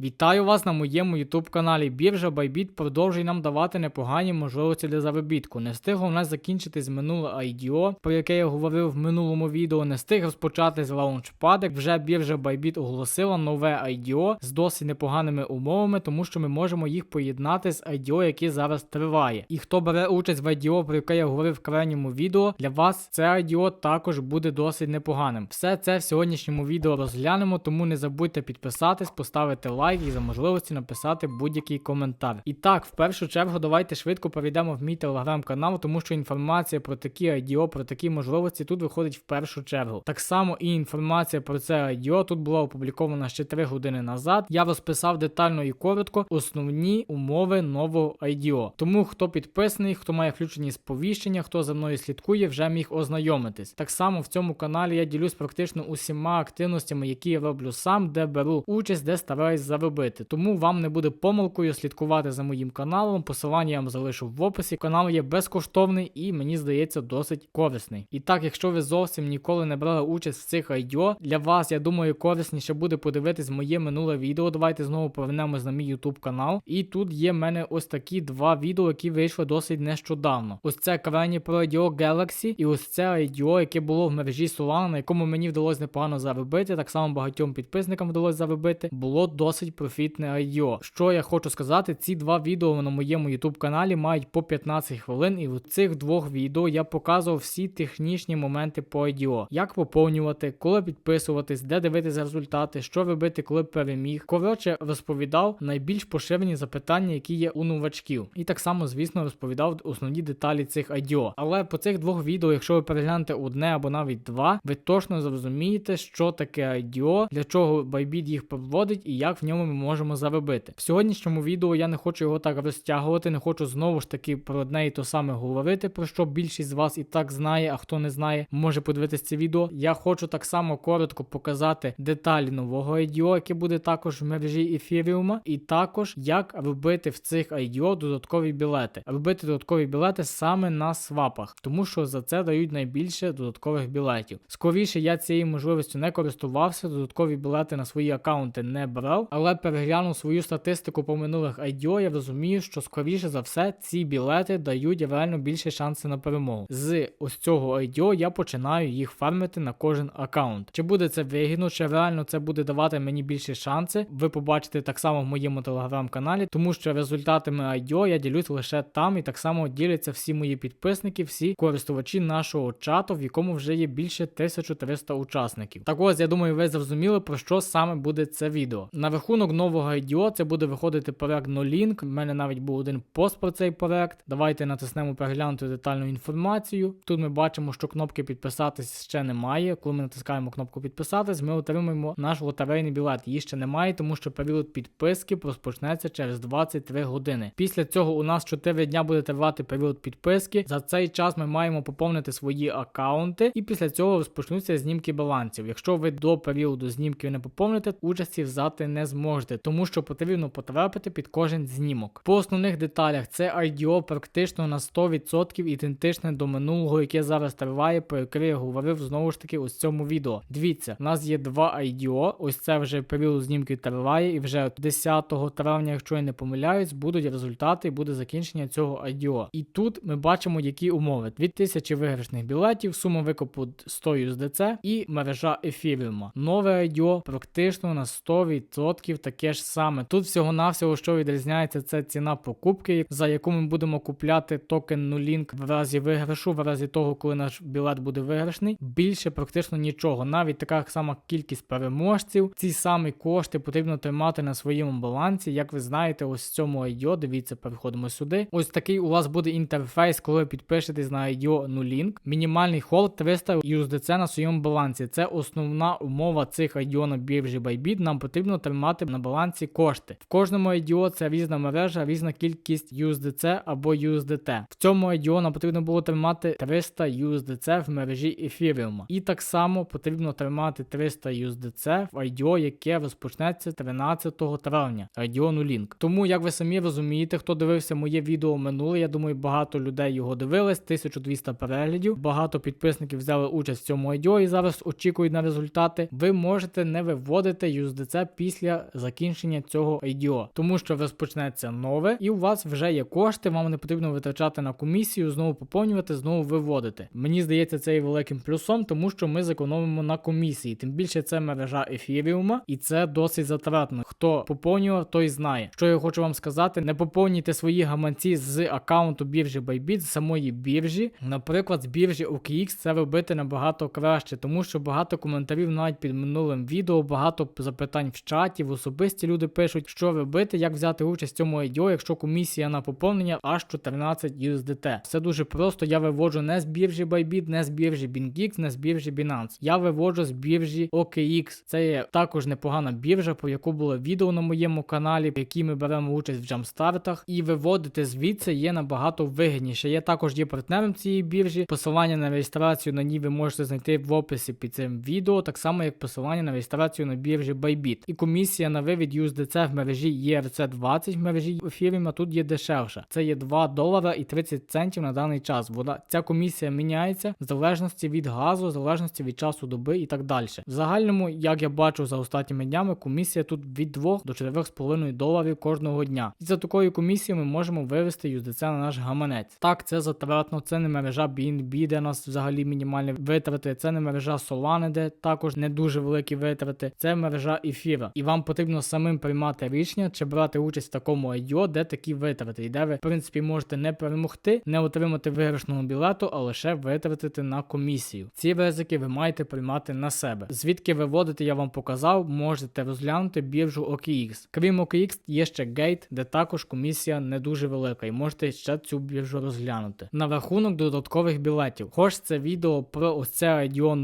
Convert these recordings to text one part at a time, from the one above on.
Вітаю вас на моєму YouTube каналі. Біржа Bybit продовжує нам давати непогані можливості для заробітку. Не встигло в нас закінчитись минуле IDO, про яке я говорив в минулому відео. Не встиг розпочатись лаунчпад. Вже біржа Bybit оголосила нове IDO з досить непоганими умовами, тому що ми можемо їх поєднати з IDO, який зараз триває. І хто бере участь в IDO, про яке я говорив в крайньому відео, для вас це IDO також буде досить непоганим. Все це в сьогоднішньому відео розглянемо, тому не забудьте підписатись, поставити лайк і за можливості написати будь-який коментар. І так, в першу чергу, давайте швидко перейдемо в мій телеграм-канал, тому що інформація про такі IDO, про такі можливості тут виходить в першу чергу. Так само і інформація про це IDO тут була опублікована ще 3 години назад. Я розписав детально і коротко основні умови нового IDO. Тому хто підписаний, хто має включені сповіщення, хто за мною слідкує, вже міг ознайомитись. Так само в цьому каналі я ділюсь практично усіма активностями, які я роблю сам, де беру участь, де стараюсь заробити. Тому вам не буде помилкою слідкувати за моїм каналом. Посилання я вам залишу в описі. Канал є безкоштовний і мені здається досить корисний. І так, якщо ви зовсім ніколи не брали участь в цих IDO, для вас, я думаю, корисніше буде подивитись моє минуле відео. Давайте знову повернемось на мій YouTube канал. І тут є в мене ось такі два відео, які вийшли досить нещодавно. Ось це крайні про IDO Galaxy, і ось це IDO, яке було в мережі Solana, на якому мені вдалося непогано заробити. Так само багатьом підписникам вдалося заробити. Було досить профітне IDO. Що я хочу сказати, ці два відео на моєму YouTube каналі мають по 15 хвилин, і в цих двох відео я показував всі технічні моменти по IDO. як поповнювати, коли підписуватись, де дивитися результати, що робити, коли переміг. Коротше, розповідав найбільш поширені запитання, які є у новачків. І так само, звісно, розповідав основні деталі цих IDO. Але по цих двох відео, якщо ви переглянете одне або навіть два, ви точно зрозумієте, що таке IDO, для чого Bybit їх проводить і як в ньому ми можемо заробити. В сьогоднішньому відео я не хочу його так розтягувати, не хочу знову ж таки про одне і то саме говорити, про що більшість з вас і так знає, а хто не знає, може подивитись це відео. Я хочу так само коротко показати деталі нового IDO, яке буде також в мережі ефіріума, і також як робити в цих IDO додаткові білети. Робити додаткові білети саме на свапах, тому що за це дають найбільше додаткових білетів. Скоріше я цією можливістю не користувався, додаткові білети на свої аккаунти не брав, але переглянув свою статистику по минулих IDO, я розумію, що скоріше за все ці білети дають реально більше шанси на перемогу. З ось цього IDO я починаю їх фармити на кожен аккаунт. Чи буде це вигідно, чи реально це буде давати мені більше шанси? Ви побачите так само в моєму телеграм-каналі, тому що результатами IDO я ділюсь лише там, і так само діляться всі мої підписники, всі користувачі нашого чату, в якому вже є більше 1300 учасників. Так ось я думаю, ви зрозуміли про що саме буде це відео. На рахунок нового IDO це буде виходити проект NoLink. У мене навіть був один пост про цей проект. Давайте натиснемо переглянути детальну інформацію. Тут ми бачимо, що кнопки підписатись ще немає. Коли ми натискаємо кнопку підписатись, ми отримаємо наш лотерейний білет. Її ще немає, тому що період підписки розпочнеться через 23 години. Після цього у нас 4 дня буде тривати період підписки. За цей час ми маємо поповнити свої аккаунти, і після цього розпочнуться знімки балансів. Якщо ви до періоду знімків не поповните, участі взяти не зможете, тому що потрібно потрапити під кожен знімок. По основних деталях це IDO практично на 100% ідентичне до минулого, яке зараз триває, про яке я говорив знову ж таки у цьому відео. Дивіться, у нас є два IDO, ось це вже період знімків триває, і вже 10 травня, якщо я не помиляюсь, будуть результати і буде закінчення цього IDO. І тут ми бачимо, які умови: 2000 виграшних білетів, сума викупу 100 USDC і мережа ефіріума. Нове IDO практично на 100% таке ж саме. Тут всього-навсього, що відрізняється, це ціна покупки, за яку ми будемо купляти токен Nulink в разі виграшу, в разі того, коли наш білет буде виграшний. Більше практично нічого. Навіть така сама кількість переможців. Ці самі кошти потрібно тримати на своєму балансі. Як ви знаєте, ось в цьому IDO, дивіться, переходимо сюди. Ось такий у вас буде інтерфейс, коли підпишетесь на IDO Nulink. Мінімальний холд 300 USDC на своєму балансі. Це основна умова цих IDO на біржі Bybit. Нам потрібно тримати на балансі кошти. В кожному IDO це різна мережа, різна кількість USDC або USDT. В цьому IDO нам потрібно було тримати 300 USDC в мережі Ethereum. І так само потрібно тримати 300 USDC в IDO, яке розпочнеться 13 травня. IDO Nulink. Тому, як ви самі розумієте, хто дивився моє відео минуле, я думаю, багато людей його дивились, 1200 переглядів. Багато підписників взяли участь в цьому IDO і зараз очікують на результати. Ви можете не виводити USDC після закінчення цього IDO. Тому що розпочнеться нове, і у вас вже є кошти, вам не потрібно витрачати на комісію, знову поповнювати, знову виводити. Мені здається, це є великим плюсом, тому що ми зекономимо на комісії. Тим більше це мережа ефіріума, і це досить затратно. Хто поповнював, той знає. Що я хочу вам сказати, не поповнюйте свої гаманці з аккаунту біржі Bybit, з самої біржі. Наприклад, з біржі OKX це робити набагато краще, тому що багато коментарів навіть під минулим відео, багато запитань в чаті, в особисті люди пишуть, що робити, як взяти участь в цьому IDO, якщо комісія на поповнення аж 14 USDT. Все дуже просто. Я виводжу не з біржі Bybit, не з біржі BingX, не з біржі Binance. Я виводжу з біржі OKX. Це є також непогана біржа, по яку було відео на моєму каналі, в якій ми беремо участь в джамстартах. І виводити звідси є набагато вигідніше. Я також є партнером цієї біржі. Посилання на реєстрацію на ній ви можете знайти в описі під цим відео, так само як посилання на реєстрацію на біржі Bybit. І комісія на вивід USDC в мережі ERC20 в мережі Ethereum тут є дешевша. Це є 2 долара і 30 центів на даний час. Вона ця комісія міняється в залежності від газу, в залежності від часу доби і так далі. В загальному, як я бачу за останніми днями, комісія тут від 2 до 4,5 доларів кожного дня. І за такою комісією ми можемо вивести USDC на наш гаманець. Так, це затратно, це не мережа BNB, де нас взагалі мінімальні витрати, це не мережа Solana, де також не дуже великі витрати. Це мережа ефіра. І вам потрібно самим приймати рішення чи брати участь в такому IDO, де такі витрати, і де ви, в принципі, можете не перемогти, не отримати виграшного білету, а лише витратити на комісію. Ці ризики ви маєте приймати на себе. Звідки виводити, я вам показав, можете розглянути біржу OKX. Крім OKX, є ще Gate, де також комісія не дуже велика, і можете ще цю біржу розглянути. На рахунок додаткових білетів. Хоч це відео про ось це IDO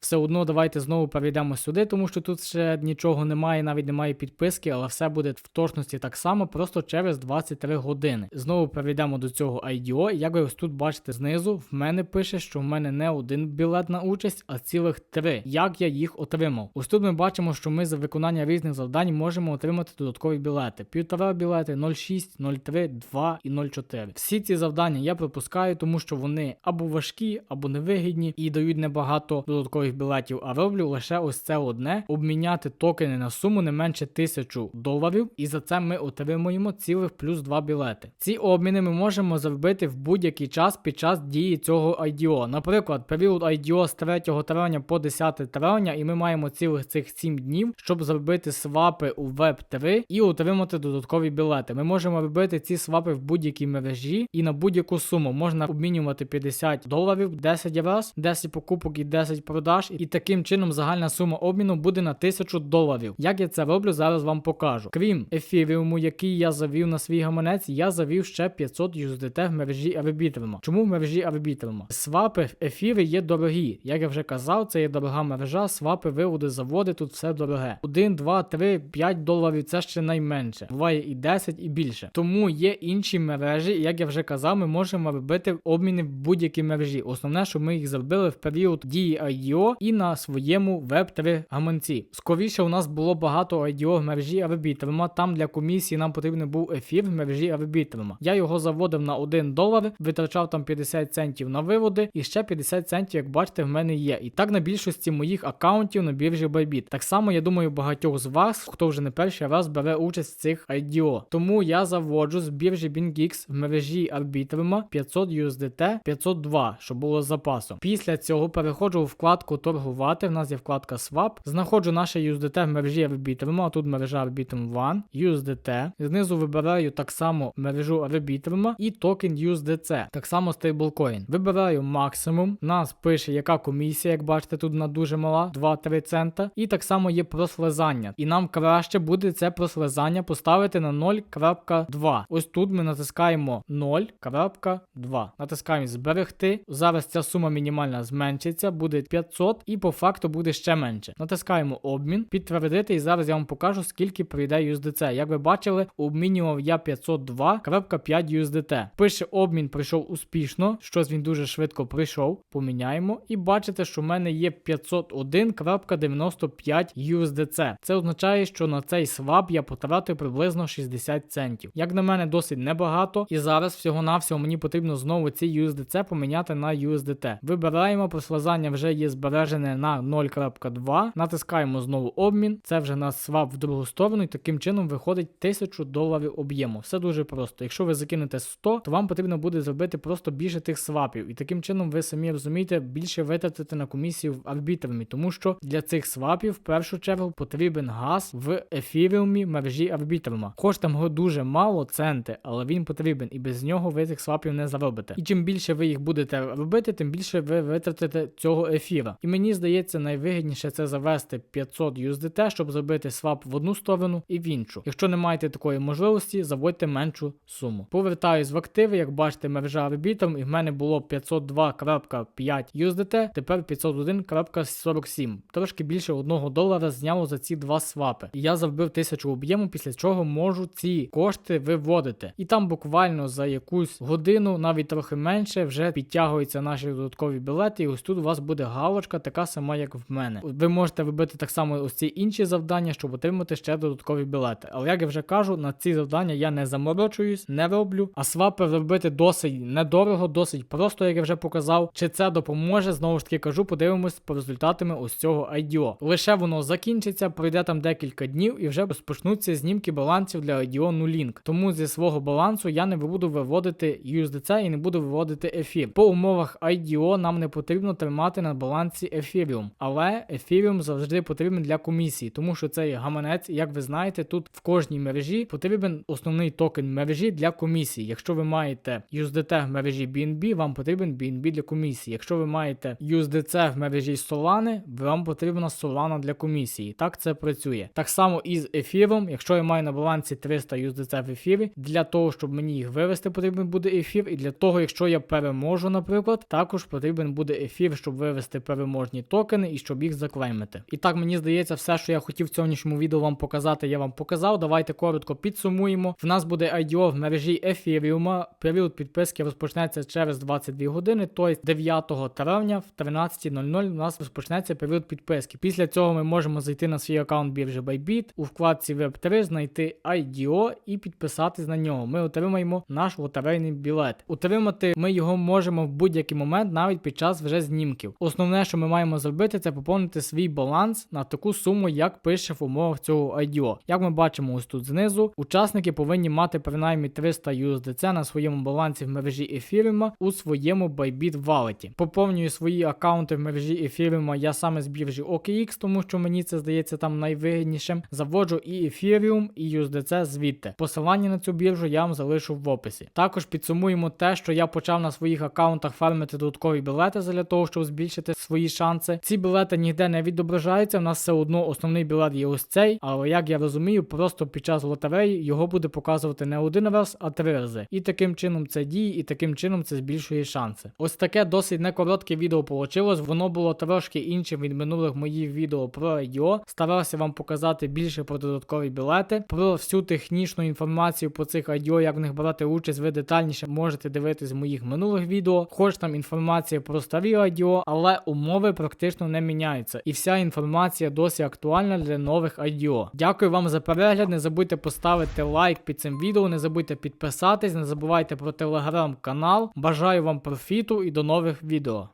все одно давайте знову перейдемо сюди, тому що тут ще нічого немає, навіть немає підписки, але все буде в точності так само, просто через 23 години. Знову перейдемо до цього IDO. Як ви ось тут бачите знизу, в мене пише, що в мене не один білет на участь, а цілих три. Як я їх отримав? Ось тут ми бачимо, що ми за виконання різних завдань можемо отримати додаткові білети. Півтора білети, 0,6, 0,3, 2 і 0,4. Всі ці завдання я пропускаю, тому що вони або важкі, або невигідні і дають небагато додаткових білетів. А роблю лише ось це одне: обміняти токени на суму не менше 1000 доларів, і за це ми отримуємо цілих плюс 2 білети. Ці обміни ми можемо зробити в будь-який час під час дії цього IDO. Наприклад, період IDO з 3 травня по 10 травня, і ми маємо цілих цих 7 днів, щоб зробити свапи у Web3 і отримати додаткові білети. Ми можемо робити ці свапи в будь-якій мережі і на будь-яку суму можна обмінювати 50 доларів 10 раз, 10 покупок і 10 продаж, і таким чином загальна сума обміну буде на 1000 доларів. Як я це роблю, зараз вам покажу. Крім ефіріуму, який я завів на свій гаманець, я завів ще 500 USDT в мережі Arbitrum. Чому в мережі Arbitrum? Свапи ефіри є дорогі. Як я вже казав, це є дорога мережа, свапи, виводи, заводи, тут все дороге. 1, 2, 3, 5 доларів це ще найменше. Буває і 10, і більше. Тому є інші мережі, як я вже казав, ми можемо робити обміни в будь-якій мережі. Основне, що ми їх зробили в період дії IDO і на своєму Web3 гаманці. Скоріше у нас було багато IDO в мережі Arbitrum, там для комісії нам потрібен був ефір в мережі Arbitrum. Я його заводив на 1 долар, витрачав там 50 центів на виводи, і ще 50 центів, як бачите, в мене є. І так на більшості моїх аккаунтів на біржі Bybit. Так само, я думаю, багатьох з вас, хто вже не перший раз бере участь в цих IDO. Тому я заводжу з біржі BingX в мережі Arbitrum 500 USDT 502, щоб було з запасом. Після цього переходжу у вкладку торгувати. В нас є вкладка Swap. Знаходжу наше USDT в мережі Arbitrum, а тут мережа Arbitrum One, USDT. Знизу вибираю так само мережу Arbitrum і токен USDC, так само стейблкоін. Вибираю максимум. Нас пише, яка комісія, як бачите, тут вона дуже мала, 2-3 цента. І так само є прослизання. І нам краще буде це прослизання поставити на 0.2. Ось тут ми натискаємо 0.2. Натискаємо зберегти. Зараз ця сума мінімальна зменшиться, буде 500 і по факту буде ще менше. Натискаємо обмін, підтвердити, і зараз я вам покажу, скільки прийде USDC. Як ви бачили, обмінював я 502.5 USDT. Пише обмін пройшов успішно, щось він дуже швидко прийшов. Поміняємо. І бачите, що в мене є 501.95 USDC. Це означає, що на цей свап я потратив приблизно 60 центів. Як на мене, досить небагато. І зараз всього-навсього мені потрібно знову ці USDC поміняти на USDT. Вибираємо, прослизання вже є збережене на 0.2. Натискаємо знову обмін. Це вже нас свап в другу сторону, і таким чином виходить 1000 доларів об'єму. Все дуже просто. Якщо ви закинете 100, то вам потрібно буде зробити просто більше тих свапів. І таким чином ви самі розумієте, більше витратите на комісію в арбітрумі, тому що для цих свапів в першу чергу потрібен газ в ефіріумі мережі арбітрума. Хоч його дуже мало, центи, але він потрібен, і без нього ви цих свапів не заробите. І чим більше ви їх будете робити, тим більше ви витратите цього ефіра. І мені здається, найвигідніше це завести 500 USDT, щоб зробити свап в одну сторону і в іншу. Якщо не маєте такої можливості, заводьте меншу суму. Повертаюсь в активи, як бачите, мережа арбітром, і в мене було 502.5 USDT, тепер 501.47. Трошки більше 1 долара зняло за ці два свапи. І я заробив 1000 об'єму, після чого можу ці кошти виводити. І там буквально за якусь годину, навіть трохи менше, вже підтягуються наші додаткові білети. І ось тут у вас буде галочка, така сама, як в мене. Ви можете вибити так само ось ці інші завдання, щоб отримати ще додаткові білети. Але як я вже кажу, на ці завдання я не заморочуюсь, не роблю. А свапи робити досить недорого, досить просто, як я вже показав. Чи це допоможе? Знову ж таки кажу, подивимось по результатами ось цього IDO. Лише воно закінчиться, пройде там декілька днів і вже розпочнуться знімки балансів для IDO Nulink. Тому зі свого балансу я не буду виводити USDC і не буду виводити ефір. По умовах IDO нам не потрібно тримати на балансі Ethereum, але Ethereum завжди потрібен для комісії, тому що цей гаманець, як ви знаєте, тут в кожній мережі потрібен основний токен мережі для комісії. Якщо ви маєте USDT в мережі BNB, вам потрібен BNB для комісії. Якщо ви маєте USDC в мережі Solana, вам потрібна Solana для комісії. Так це працює. Так само і з ефіром. Якщо я маю на балансі 300 USDC в ефірі, для того, щоб мені їх вивести, потрібен буде ефір. І для того, якщо я переможу, наприклад, також потрібен буде ефір, щоб вивести переможні токени і щоб їх заклеймити. І так мені здається, все, що я хотів в сьогоднішньому відео вам показати, я вам показав. Давайте коротко підсумуємо. В нас буде IDO в мережі Ethereum. Період підписки розпочнеться через 22 години, тобто 9 травня в 13.00 у нас розпочнеться період підписки. Після цього ми можемо зайти на свій аккаунт біржі Bybit, у вкладці Web3 знайти IDO і підписатись на нього. Ми отримаємо наш лотерейний білет. Утримати ми його можемо в будь-який момент, навіть під час вже знімків. Основне, що ми маємо зробити, це поповнити свій баланс на таку суму, як пише в умовах цього IDO. Як ми бачимо ось тут знизу, учасники повинні мати принаймні 300 USDC на своєму балансі в мережі Ethereum у своєму Bybit Wallet. Поповнюю свої аккаунти в мережі Ethereum я саме з біржі OKX, тому що мені це здається там найвигіднішим. Заводжу і Ethereum, і USDC звідти. Посилання на цю біржу я вам залишу в описі. Також підсумуємо те, що я почав на своїх аккаунтах фармити додаткові білети для того, щоб збільшити свої шанси. Ці білети ніде не відображаються. У нас все одно основний білет є ось цей, але як я розумію, просто під час лотереї його буде показувати не один раз, а три рази. І таким чином це діє, і таким чином це збільшує шанси. Ось таке досить некоротке відео вийшло. Воно було трошки іншим від минулих моїх відео про IDO. Старався вам показати більше про додаткові білети, про всю технічну інформацію по цих IDO, як в них брати участь, ви детальніше можете дивитись в моїх минулих відео. Хоч там інформація про старі IDO, але умови практично не міняються. І вся інформація досі актуальна для нових IDO. Дякую вам за перегляд. Не забудьте поставити лайк під цим відео, не забудьте підписатись, не забувайте про телеграм-канал. Бажаю вам профіту і до нових відео.